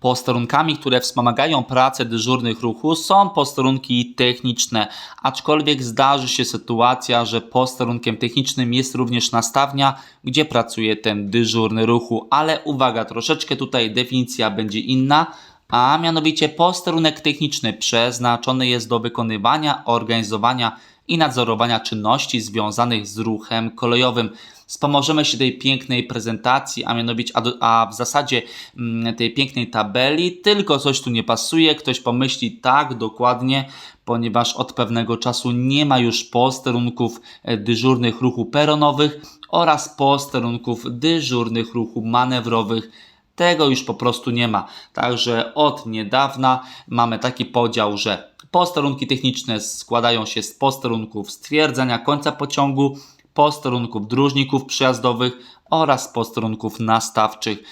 Posterunkami, które wspomagają pracę dyżurnych ruchu są posterunki techniczne, aczkolwiek zdarzy się sytuacja, że posterunkiem technicznym jest również nastawnia, gdzie pracuje ten dyżurny ruchu, ale uwaga, troszeczkę tutaj definicja będzie inna, a mianowicie posterunek techniczny przeznaczony jest do wykonywania, organizowania i nadzorowania czynności związanych z ruchem kolejowym. Wspomożemy się tej pięknej prezentacji, a mianowicie, a, a w zasadzie mm, tej pięknej tabeli, tylko coś tu nie pasuje. Ktoś pomyśli tak, dokładnie, ponieważ od pewnego czasu nie ma już posterunków e, dyżurnych ruchu peronowych oraz posterunków dyżurnych ruchu manewrowych tego już po prostu nie ma. Także od niedawna mamy taki podział, że posterunki techniczne składają się z posterunków stwierdzenia końca pociągu, posterunków dróżników przyjazdowych oraz posterunków nastawczych.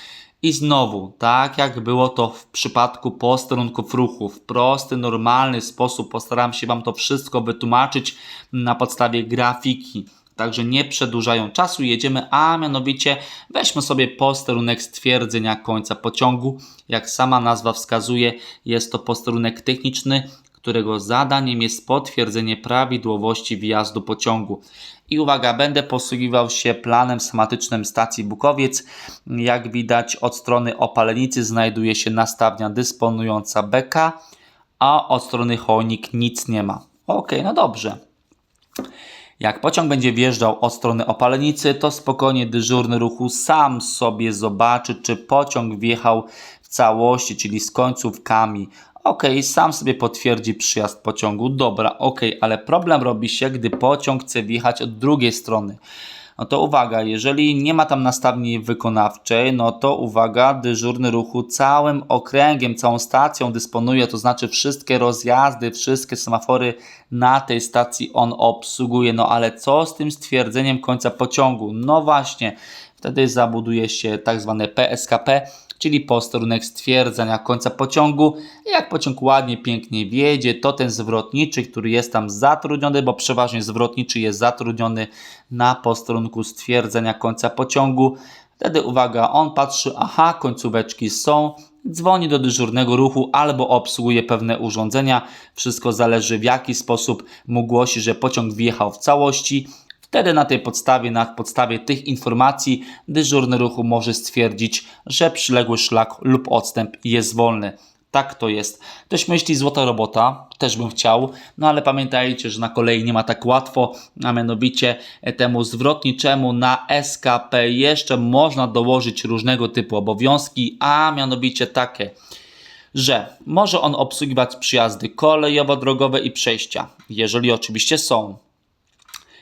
I znowu, tak jak było to w przypadku posterunków ruchu, w prosty, normalny sposób postaram się Wam to wszystko wytłumaczyć na podstawie grafiki. Także nie przedłużają czasu, jedziemy, a mianowicie weźmy sobie posterunek stwierdzenia końca pociągu. Jak sama nazwa wskazuje, jest to posterunek techniczny, którego zadaniem jest potwierdzenie prawidłowości wjazdu pociągu. I uwaga, będę posługiwał się planem schematycznym stacji Bukowiec. Jak widać od strony opalenicy znajduje się nastawnia dysponująca beka, a od strony chojnik nic nie ma. Ok, no dobrze. Jak pociąg będzie wjeżdżał od strony opalenicy, to spokojnie dyżurny ruchu sam sobie zobaczy, czy pociąg wjechał w całości, czyli z końcówkami. Ok, sam sobie potwierdzi przyjazd pociągu. Dobra, ok, ale problem robi się, gdy pociąg chce wjechać od drugiej strony. No to uwaga, jeżeli nie ma tam nastawni wykonawczej, no to uwaga, dyżurny ruchu całym okręgiem, całą stacją dysponuje, to znaczy wszystkie rozjazdy, wszystkie semafory na tej stacji on obsługuje. No ale co z tym stwierdzeniem końca pociągu? No właśnie, wtedy zabuduje się tak zwane PSKP, czyli posterunek stwierdzenia końca pociągu. Jak pociąg ładnie, pięknie wiedzie, to ten zwrotniczy, który jest tam zatrudniony, bo przeważnie zwrotniczy jest zatrudniony na posterunku stwierdzenia końca pociągu. Wtedy uwaga, on patrzy, aha, końcóweczki są, dzwoni do dyżurnego ruchu albo obsługuje pewne urządzenia. Wszystko zależy w jaki sposób mu głosi, że pociąg wjechał w całości. Wtedy na tej podstawie, na podstawie tych informacji dyżurny ruchu może stwierdzić, że przyległy szlak lub odstęp jest wolny. Tak to jest. Ktoś myśli złota robota, też bym chciał, no ale pamiętajcie, że na kolei nie ma tak łatwo, a mianowicie temu zwrotniczemu na SKP jeszcze można dołożyć różnego typu obowiązki, a mianowicie takie że może on obsługiwać przyjazdy kolejowo-drogowe i przejścia, jeżeli oczywiście są.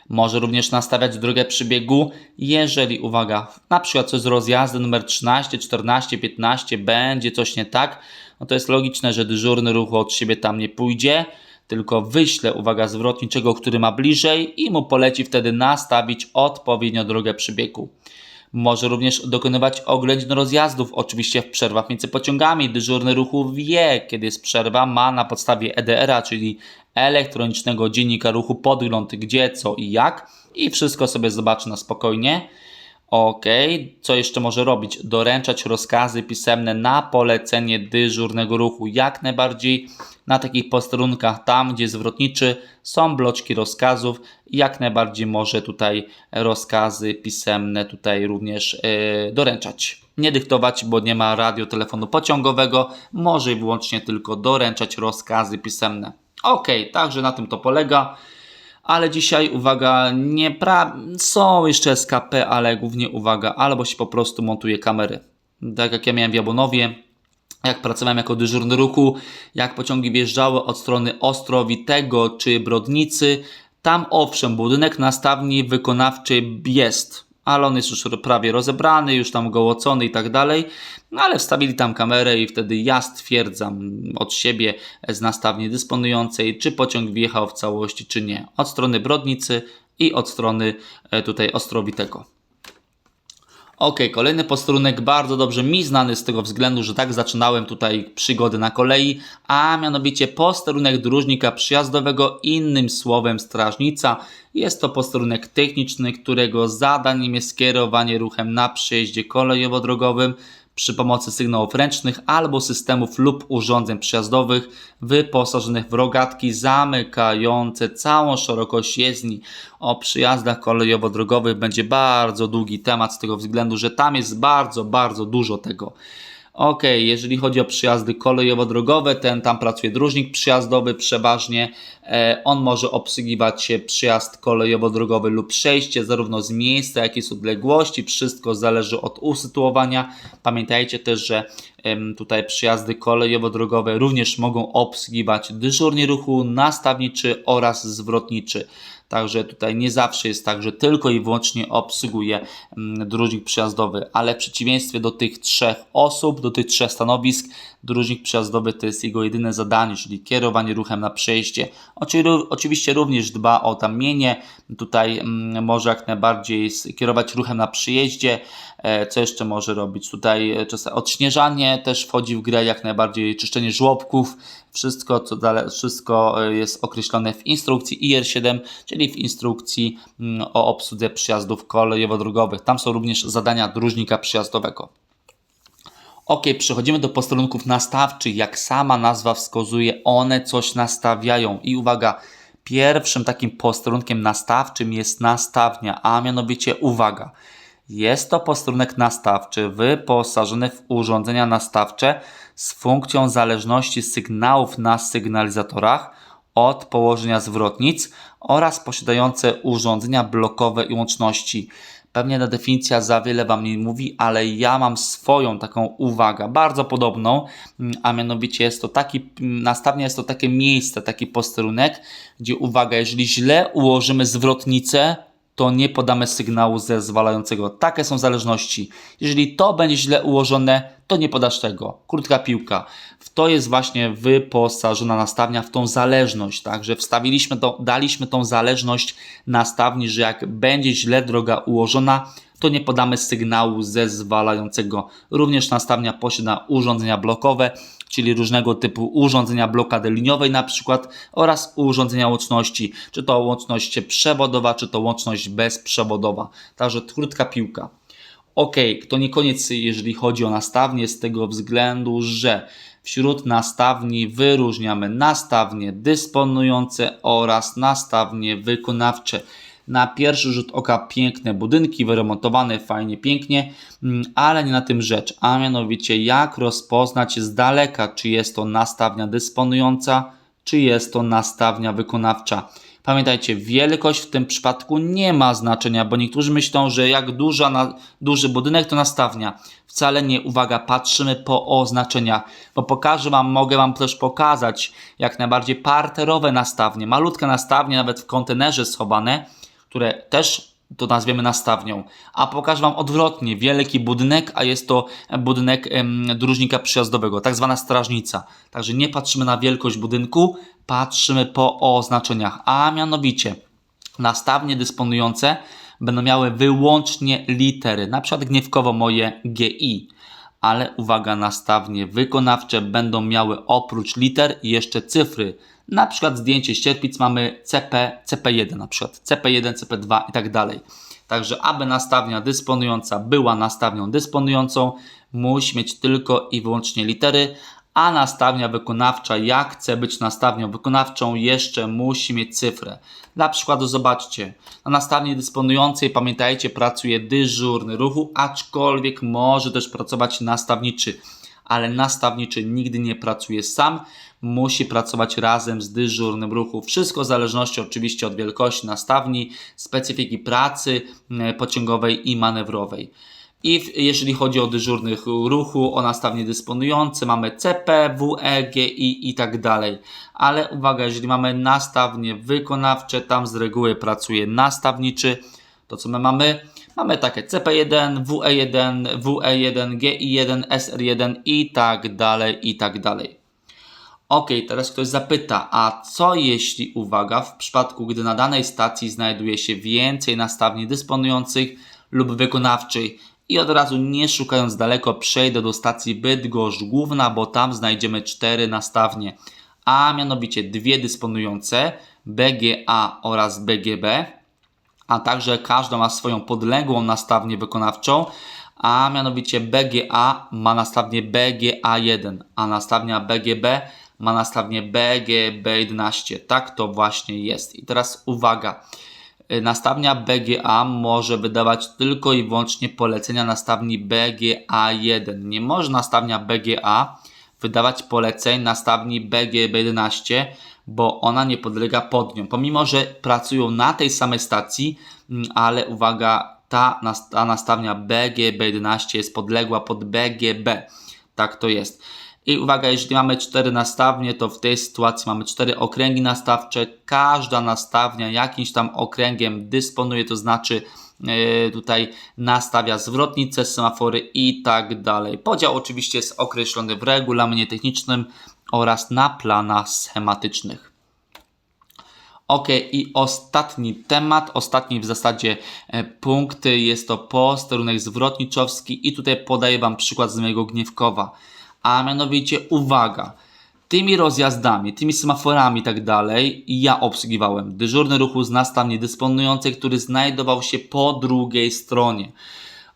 Może również nastawiać drogę przybiegu, jeżeli, uwaga, na przykład coś z rozjazdu numer 13, 14, 15 będzie coś nie tak, no to jest logiczne, że dyżurny ruch od siebie tam nie pójdzie, tylko wyśle, uwaga, zwrotniczego, który ma bliżej i mu poleci wtedy nastawić odpowiednio drogę przybiegu. Może również dokonywać oględzin rozjazdów, oczywiście w przerwach między pociągami. Dyżurny ruchu wie, kiedy jest przerwa, ma na podstawie EDR-a, czyli elektronicznego dziennika ruchu podgląd gdzie, co i jak i wszystko sobie zobaczy na spokojnie. Ok, co jeszcze może robić? Doręczać rozkazy pisemne na polecenie dyżurnego ruchu. Jak najbardziej na takich posterunkach, tam gdzie zwrotniczy są bloczki rozkazów, jak najbardziej może tutaj rozkazy pisemne tutaj również yy, doręczać. Nie dyktować, bo nie ma radiotelefonu pociągowego, może wyłącznie tylko doręczać rozkazy pisemne. Ok, także na tym to polega. Ale dzisiaj, uwaga, nie pra... są jeszcze SKP, ale głównie uwaga, albo się po prostu montuje kamery. Tak jak ja miałem w Jabłonowie, jak pracowałem jako dyżurny ruchu, jak pociągi wjeżdżały od strony Ostrowitego czy Brodnicy, tam owszem, budynek nastawni wykonawczy jest, ale on jest już prawie rozebrany, już tam gołocony i tak dalej. No ale wstawili tam kamerę i wtedy ja stwierdzam od siebie z nastawni dysponującej, czy pociąg wjechał w całości, czy nie. Od strony Brodnicy i od strony e, tutaj Ostrowitego. Ok, kolejny posterunek bardzo dobrze mi znany z tego względu, że tak zaczynałem tutaj przygody na kolei, a mianowicie posterunek dróżnika przyjazdowego, innym słowem strażnica. Jest to posterunek techniczny, którego zadaniem jest kierowanie ruchem na przejeździe kolejowo-drogowym przy pomocy sygnałów ręcznych albo systemów lub urządzeń przejazdowych wyposażonych w rogatki zamykające całą szerokość jezdni. O przyjazdach kolejowo-drogowych będzie bardzo długi temat z tego względu, że tam jest bardzo, bardzo dużo tego. Ok, jeżeli chodzi o przyjazdy kolejowo-drogowe, ten tam pracuje dróżnik przyjazdowy przeważnie. E, on może obsługiwać przyjazd kolejowo-drogowy lub przejście zarówno z miejsca, jak i z odległości. Wszystko zależy od usytuowania. Pamiętajcie też, że tutaj przyjazdy kolejowo-drogowe również mogą obsługiwać dyżurni ruchu, nastawniczy oraz zwrotniczy. Także tutaj nie zawsze jest tak, że tylko i wyłącznie obsługuje mm, dróżnik przyjazdowy, ale w przeciwieństwie do tych trzech osób, do tych trzech stanowisk, dróżnik przyjazdowy to jest jego jedyne zadanie, czyli kierowanie ruchem na przejście. Oczy- Oczywiście również dba o tam mienie, tutaj mm, może jak najbardziej kierować ruchem na przyjeździe. E, Co jeszcze może robić? Tutaj e, czasem odśnieżanie też wchodzi w grę, jak najbardziej czyszczenie żłobków, wszystko, co dale, wszystko e, jest określone w instrukcji IR7, czyli w instrukcji mm, o obsłudze przyjazdów kolejowo-drogowych. Tam są również zadania dróżnika przyjazdowego. Ok, przechodzimy do posterunków nastawczych. Jak sama nazwa wskazuje, one coś nastawiają. I uwaga, pierwszym takim posterunkiem nastawczym jest nastawnia, a mianowicie uwaga. Jest to posterunek nastawczy wyposażony w urządzenia nastawcze z funkcją zależności sygnałów na sygnalizatorach od położenia zwrotnic oraz posiadające urządzenia blokowe i łączności. Pewnie ta definicja za wiele Wam nie mówi, ale ja mam swoją taką uwagę, bardzo podobną, mm, a mianowicie jest to taki, mm, nastawnia jest to takie miejsce, taki posterunek, gdzie uwaga, jeżeli źle ułożymy zwrotnicę, to nie podamy sygnału zezwalającego. Takie są zależności. Jeżeli to będzie źle ułożone, to nie podasz tego. Krótka piłka. W to jest właśnie wyposażona nastawnia, w tą zależność. Także wstawiliśmy to, daliśmy tą zależność nastawni, że jak będzie źle droga ułożona, to nie podamy sygnału zezwalającego. Również nastawnia posiada urządzenia blokowe, czyli różnego typu urządzenia blokady liniowej na przykład oraz urządzenia łączności, czy to łączność przewodowa, czy to łączność bezprzewodowa. Także krótka piłka. Ok, to nie koniec, jeżeli chodzi o nastawnie, z tego względu, że wśród nastawni wyróżniamy nastawnie dysponujące oraz nastawnie wykonawcze. Na pierwszy rzut oka piękne budynki, wyremontowane fajnie, pięknie, mm, ale nie na tym rzecz, a mianowicie jak rozpoznać z daleka, czy jest to nastawnia dysponująca, czy jest to nastawnia wykonawcza. Pamiętajcie, wielkość w tym przypadku nie ma znaczenia, bo niektórzy myślą, że jak duża na, duży budynek to nastawnia. Wcale nie, uwaga, patrzymy po oznaczeniach, bo pokażę Wam, mogę Wam też pokazać jak najbardziej parterowe nastawnie, malutkie nastawnie, nawet w kontenerze schowane, które też to nazwiemy nastawnią. A pokażę Wam odwrotnie, wielki budynek, a jest to budynek dróżnika przyjazdowego, tak zwana strażnica. Także nie patrzymy na wielkość budynku, patrzymy po oznaczeniach, a mianowicie nastawnie dysponujące będą miały wyłącznie litery, na przykład gniewkowo moje GI. Ale uwaga, nastawnie wykonawcze będą miały oprócz liter jeszcze cyfry. Na przykład zdjęcie ścierpic mamy CP, CP1 na przykład, CP1, CP2 i tak dalej. Także aby nastawnia dysponująca była nastawnią dysponującą, musi mieć tylko i wyłącznie litery, a nastawnia wykonawcza, jak chce być nastawnią wykonawczą, jeszcze musi mieć cyfrę. Dla przykładu zobaczcie, na nastawni dysponującej, pamiętajcie, pracuje dyżurny ruchu, aczkolwiek może też pracować nastawniczy, ale nastawniczy nigdy nie pracuje sam, musi pracować razem z dyżurnym ruchu. Wszystko w zależności oczywiście od wielkości nastawni, specyfiki pracy mm, pociągowej i manewrowej. I w, jeżeli chodzi o dyżurnych ruchu, o nastawnie dysponujące, mamy CP, WE, GI i tak dalej. Ale uwaga, jeżeli mamy nastawnie wykonawcze, tam z reguły pracuje nastawniczy, to co my mamy? Mamy takie CP1, WE1, WE1, GI1, SR1 i tak dalej, i tak dalej. Ok, teraz ktoś zapyta, a co jeśli, uwaga, w przypadku gdy na danej stacji znajduje się więcej nastawni dysponujących lub wykonawczej i od razu nie szukając daleko przejdę do stacji Bydgoszcz Główna, bo tam znajdziemy cztery nastawnie, a mianowicie dwie dysponujące BGA oraz BGB, a także każda ma swoją podległą nastawnię wykonawczą, a mianowicie BGA ma nastawnie BGA1, a nastawnia BGB ma nastawnie BGB11. Tak to właśnie jest. I teraz uwaga. Y, Nastawnia BGA może wydawać tylko i wyłącznie polecenia nastawni BGA1. Nie może nastawnia BGA wydawać poleceń nastawni BGB11, bo ona nie podlega pod nią. Pomimo, że pracują na tej samej stacji, mm, ale uwaga, ta, ta nastawnia BGB11 jest podległa pod BGB. Tak to jest. I uwaga, jeżeli mamy cztery nastawnie, to w tej sytuacji mamy cztery okręgi nastawcze. Każda nastawnia jakimś tam okręgiem dysponuje, to znaczy e, tutaj nastawia zwrotnice, semafory i tak dalej. Podział oczywiście jest określony w regulaminie technicznym oraz na planach schematycznych. Ok, i ostatni temat, ostatni w zasadzie e, punkt jest to posterunek zwrotniczowski i tutaj podaję Wam przykład z mojego Gniewkowa. A mianowicie uwaga, tymi rozjazdami, tymi semaforami i tak dalej ja obsługiwałem dyżurny ruchu z nastawni dysponującej, który znajdował się po drugiej stronie.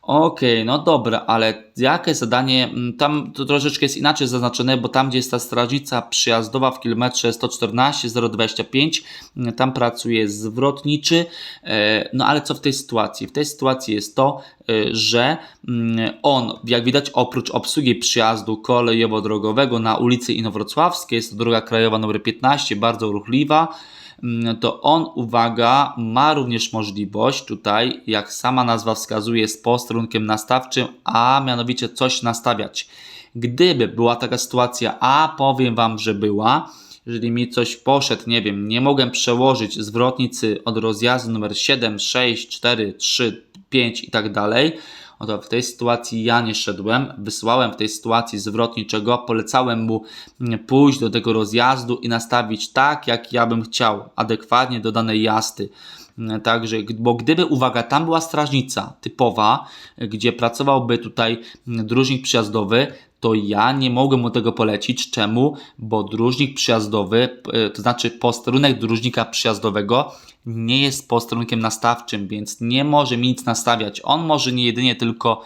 Okej, no dobra, ale jakie zadanie, mm, tam to troszeczkę jest inaczej zaznaczone, bo tam gdzie jest ta strażnica przyjazdowa w kilometrze 114 025, mm, tam pracuje zwrotniczy, e, no ale co w tej sytuacji? W tej sytuacji jest to, e, że mm, on, jak widać, oprócz obsługi przyjazdu kolejowo-drogowego na ulicy Inowrocławskiej, jest to droga krajowa nr 15, bardzo ruchliwa, to on, uwaga, ma również możliwość tutaj, jak sama nazwa wskazuje, z posterunkiem nastawczym, a mianowicie coś nastawiać. Gdyby była taka sytuacja, a powiem Wam, że była, jeżeli mi coś poszedł, nie wiem, nie mogłem przełożyć zwrotnicy od rozjazdu numer 7, 6, 4, 3, 5 i tak dalej, Oto w tej sytuacji ja nie szedłem, wysłałem w tej sytuacji zwrotniczego, polecałem mu mm, pójść do tego rozjazdu i nastawić tak, jak ja bym chciał, adekwatnie do danej jazdy. Mm, Także, bo gdyby, uwaga, tam była strażnica typowa, gdzie pracowałby tutaj mm, dróżnik przyjazdowy, to ja nie mogłem mu tego polecić. Czemu? Bo dróżnik przyjazdowy, y, to znaczy posterunek dróżnika przyjazdowego nie jest posterunkiem nastawczym, więc nie może mi nic nastawiać. On może nie jedynie tylko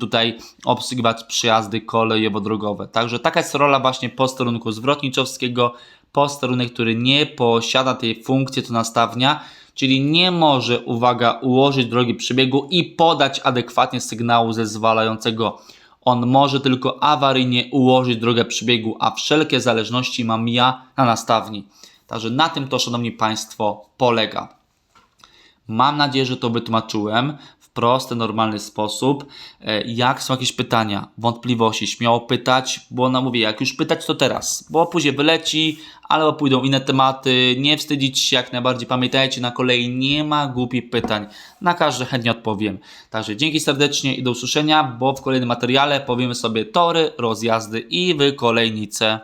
tutaj obsługiwać przyjazdy kolejowo-drogowe. Także taka jest rola właśnie posterunku zwrotniczowskiego. Posterunek, który nie posiada tej funkcji to nastawnia, czyli nie może, uwaga, ułożyć drogi przebiegu i podać adekwatnie sygnału zezwalającego. On może tylko awaryjnie ułożyć drogę przebiegu, a wszelkie zależności mam ja na nastawni. Także na tym to, Szanowni Państwo, polega. Mam nadzieję, że to wytłumaczyłem prosty, normalny sposób. E, Jak są jakieś pytania, wątpliwości, śmiało pytać, bo no mówię, jak już pytać, to teraz, bo później wyleci, albo pójdą inne tematy. Nie wstydzić się, jak najbardziej pamiętajcie, na kolei nie ma głupich pytań. Na każde chętnie odpowiem. Także dzięki serdecznie i do usłyszenia, bo w kolejnym materiale powiemy sobie tory, rozjazdy i wykolejnice.